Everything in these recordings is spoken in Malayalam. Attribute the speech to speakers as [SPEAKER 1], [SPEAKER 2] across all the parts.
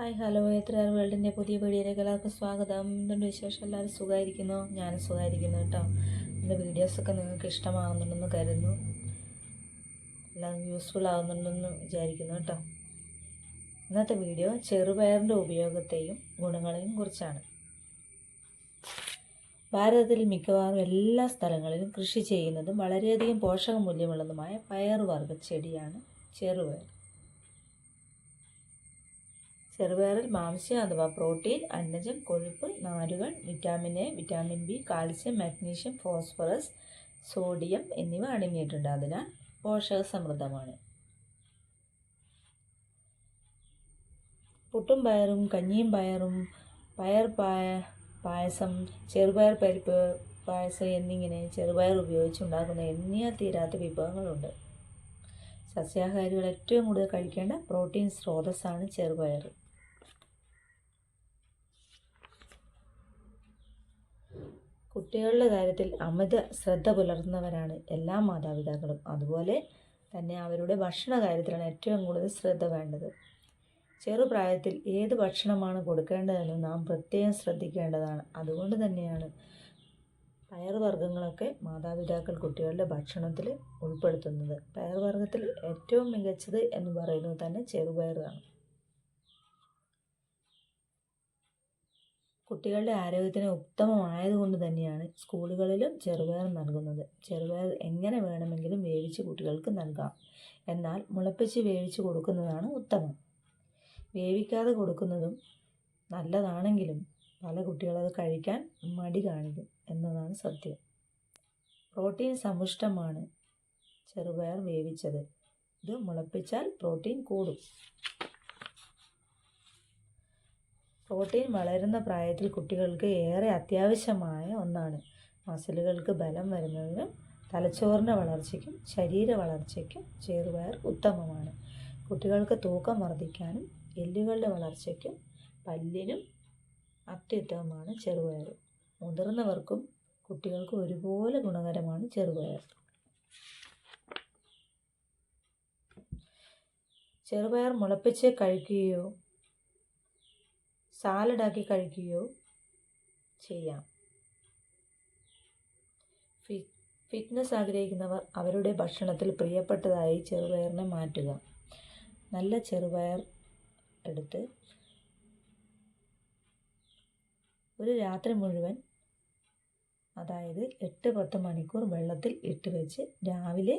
[SPEAKER 1] Hi hello. എത്ര വേൾഡിന്റെ പുതിയ വീഡിയോയിലേക്ക് എല്ലാവർക്കും സ്വാഗതം. എന്തുണ്ട് വിശേഷം? എല്ലാവരും സുഖമായിരിക്കുന്നു? ഞാനും സുഖമായിരിക്കുന്നു കേട്ടോ. എന്റെ വീഡിയോസൊക്കെ നിങ്ങൾക്ക് ഇഷ്ടമാകുന്നുണ്ടെന്ന് കരുതുന്നു. എല്ലാം യൂസ്ഫുൾ ആകുന്നുണ്ടെന്ന് വിചാരിക്കുന്നു കേട്ടോ. ഇന്നത്തെ വീഡിയോ ചെറുപയറിന്റെ ഉപയോഗത്തെയും ഗുണങ്ങളെയും കുറിച്ചാണ്. ഭാരതത്തിൽ മിക്കവാറും എല്ലാ സ്ഥലങ്ങളിലും കൃഷി ചെയ്യുന്നതും വളരെയധികം പോഷകമൂല്യമുള്ളതുമായ പയറുവർഗ ചെടിയാണ് ചെറുപയർ. ചെറുപയറിൽ മാംസ്യം അഥവാ പ്രോട്ടീൻ അന്നജം കൊഴുപ്പ് നാരുകൾ vitamin A vitamin B calcium magnesium phosphorus sodium എന്നിവ അടങ്ങിയിട്ടുണ്ട്. അതിനാൽ പോഷക സമൃദ്ധമാണ് പുട്ടും പയറും കഞ്ഞിയും പയറും പയർ പായ പായസം ചെറുപയർ പരിപ്പ് പായസം എന്നിങ്ങനെ ചെറുപയർ ഉപയോഗിച്ചുണ്ടാക്കുന്ന എണ്ണിയ തീരാത്ത വിഭവങ്ങളുണ്ട്. സസ്യാഹാരികൾ ഏറ്റവും കൂടുതൽ കഴിക്കേണ്ട പ്രോട്ടീൻ സ്രോതസ്സാണ് ചെറുപയർ. കുട്ടികളുടെ കാര്യത്തിൽ അമിത ശ്രദ്ധ പുലർത്തുന്നവരാണ് എല്ലാ മാതാപിതാക്കളും. അതുപോലെ തന്നെ അവരുടെ ഭക്ഷണ കാര്യത്തിലാണ് ഏറ്റവും കൂടുതൽ ശ്രദ്ധ വേണ്ടത്. ചെറുപ്രായത്തിൽ ഏത് ഭക്ഷണമാണ് കൊടുക്കേണ്ടതെന്ന് നാം പ്രത്യേകം ശ്രദ്ധിക്കേണ്ടതാണ്. അതുകൊണ്ട് തന്നെയാണ് പയറുവർഗങ്ങളൊക്കെ മാതാപിതാക്കൾ കുട്ടികളുടെ ഭക്ഷണത്തിൽ ഉൾപ്പെടുത്തുന്നത്. പയറുവർഗത്തിൽ ഏറ്റവും മികച്ചത് എന്ന് പറയുന്നത് തന്നെ ചെറുപയറാണ്. കുട്ടികളുടെ ആരോഗ്യത്തിന് ഉത്തമമായതുകൊണ്ട് തന്നെയാണ് സ്കൂളുകളിലും ചെറുപയർ നൽകുന്നത്. ചെറുപയർ എങ്ങനെ വേണമെങ്കിലും വേവിച്ച് കുട്ടികൾക്ക് നൽകാം. എന്നാൽ മുളപ്പിച്ച് വേവിച്ച് കൊടുക്കുന്നതാണ് ഉത്തമം. വേവിക്കാതെ കൊടുക്കുന്നതും നല്ലതാണെങ്കിലും പല കുട്ടികളത് കഴിക്കാൻ മടി കാണിക്കും എന്നതാണ് സത്യം. പ്രോട്ടീൻ സമ്പുഷ്ടമാണ്. ചെറുപയർ വേവിച്ചത്. ഇത് മുളപ്പിച്ചാൽ പ്രോട്ടീൻ കൂടും. പ്രോട്ടീൻ വളരുന്ന പ്രായത്തിൽ കുട്ടികൾക്ക് ഏറെ അത്യാവശ്യമായ ഒന്നാണ്. മസിലുകൾക്ക് ബലം വരുന്നതിനും തലച്ചോറിന്റെ വളർച്ചയ്ക്കും ശരീര വളർച്ചയ്ക്കും ചെറുപയർ ഉത്തമമാണ്. കുട്ടികൾക്ക് തൂക്കം വർദ്ധിക്കാനും എല്ലുകളുടെ വളർച്ചയ്ക്കും പല്ലിനും അത്യുത്തമമാണ് ചെറുപയർ. മുതിർന്നവർക്കും കുട്ടികൾക്കും ഒരുപോലെ ഗുണകരമാണ് ചെറുപയർ. ചെറുപയർ മുളപ്പിച്ച് കഴിക്കുകയോ സാലഡാക്കി കഴിക്കുകയോ ചെയ്യാം. ഫിറ്റ്നസ് ആഗ്രഹിക്കുന്നവർ അവരുടെ ഭക്ഷണത്തിൽ പ്രിയപ്പെട്ടതായി ചെറുപയറിനെ മാറ്റുക. നല്ല ചെറുപയർ എടുത്ത് ഒരു രാത്രി മുഴുവൻ അതായത് എട്ട് പത്ത് മണിക്കൂർ വെള്ളത്തിൽ ഇട്ട് വെച്ച് രാവിലെ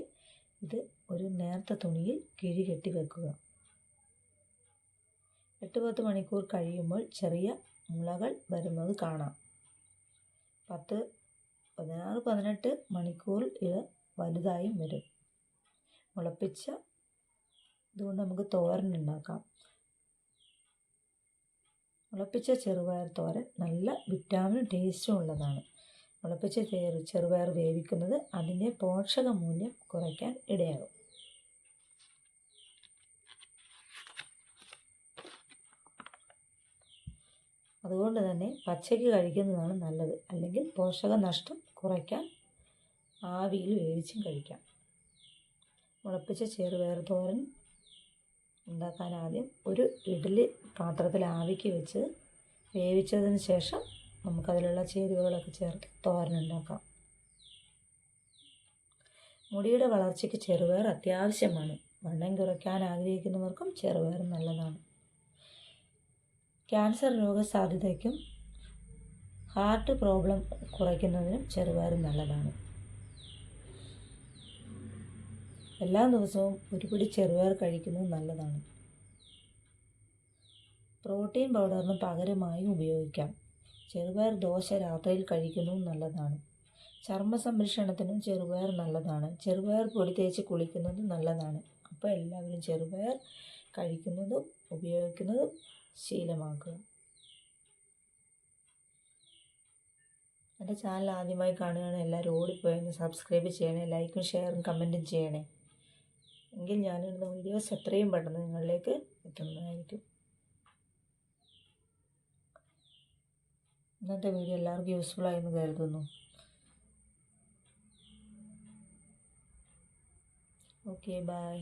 [SPEAKER 1] ഇത് ഒരു നേർത്ത തുണിയിൽ കിഴി കെട്ടി വെക്കുക. എട്ട് പത്ത് മണിക്കൂർ കഴിയുമ്പോൾ ചെറിയ മുളകൾ വരുന്നത് കാണാം. പത്ത് പതിനാറ് പതിനെട്ട് മണിക്കൂർ ഇത് വലുതായും വരും. മുളപ്പിച്ച ഇതുകൊണ്ട് നമുക്ക് തോരൻ ഉണ്ടാക്കാം. മുളപ്പിച്ച ചെറുപയർ തോരൻ നല്ല വിറ്റാമിൻ ടേസ്റ്റും ഉള്ളതാണ്. മുളപ്പിച്ച ചെറു ചെറുപയർ വേവിക്കുന്നത് അതിന്റെ പോഷക മൂല്യം കുറയ്ക്കാൻ ഇടയാകും. അതുകൊണ്ട് തന്നെ പച്ചയ്ക്ക് കഴിക്കുന്നതാണ് നല്ലത്. അല്ലെങ്കിൽ പോഷകനഷ്ടം കുറയ്ക്കാൻ ആവിയിൽ വേവിച്ചും കഴിക്കാം. മുളപ്പിച്ച ചെറുപയർ തോരൻ ഉണ്ടാക്കാൻ ആദ്യം ഒരു ഇഡ്ഡലി പാത്രത്തിൽ ആവിക്ക് വെച്ച് വേവിച്ചതിന് ശേഷം നമുക്കതിലുള്ള ചേരുവകളൊക്കെ ചേർത്ത് തോരൻ ഉണ്ടാക്കാം. മുടിയുടെ വളർച്ചയ്ക്ക് ചെറുപയർ അത്യാവശ്യമാണ്. വണ്ണം കുറയ്ക്കാൻ ആഗ്രഹിക്കുന്നവർക്കും ചെറുപയർ നല്ലതാണ്. ക്യാൻസർ രോഗസാധ്യതയ്ക്കും ഹാർട്ട് പ്രോബ്ലം കുറയ്ക്കുന്നതിനും ചെറുപയർ നല്ലതാണ്. എല്ലാ ദിവസവും ഒരു പിടി ചെറുപയർ കഴിക്കുന്നത് നല്ലതാണ്. പ്രോട്ടീൻ പൗഡറിന് പകരമായും ഉപയോഗിക്കാം. ചെറുപയർ ദോശ രാത്രിയിൽ കഴിക്കുന്നതും നല്ലതാണ്. ചർമ്മ സംരക്ഷണത്തിനും ചെറുപയർ നല്ലതാണ്. ചെറുപയർ പൊടി തേച്ച് കുളിക്കുന്നതും നല്ലതാണ്. അപ്പോൾ എല്ലാവരും ചെറുപയർ കഴിക്കുന്നതും ഉപയോഗിക്കുന്നതും ശീലമാക്കുക. എന്റെ ചാനൽ ആദ്യമായി കാണുകയാണ് എല്ലാവരും ഓടിപ്പോയെന്ന് സബ്സ്ക്രൈബ് ചെയ്യണേ ലൈക്കും ഷെയറും കമന്റും ചെയ്യണേ. എങ്കിൽ ഞാനിടുന്ന വീഡിയോസ് എത്രയും പെട്ടെന്ന് നിങ്ങളിലേക്ക് എത്തുന്നതായിരിക്കും. ഇന്നത്തെ വീഡിയോ എല്ലാവർക്കും യൂസ്ഫുൾ ആയെന്ന് കരുതുന്നു. Okay bye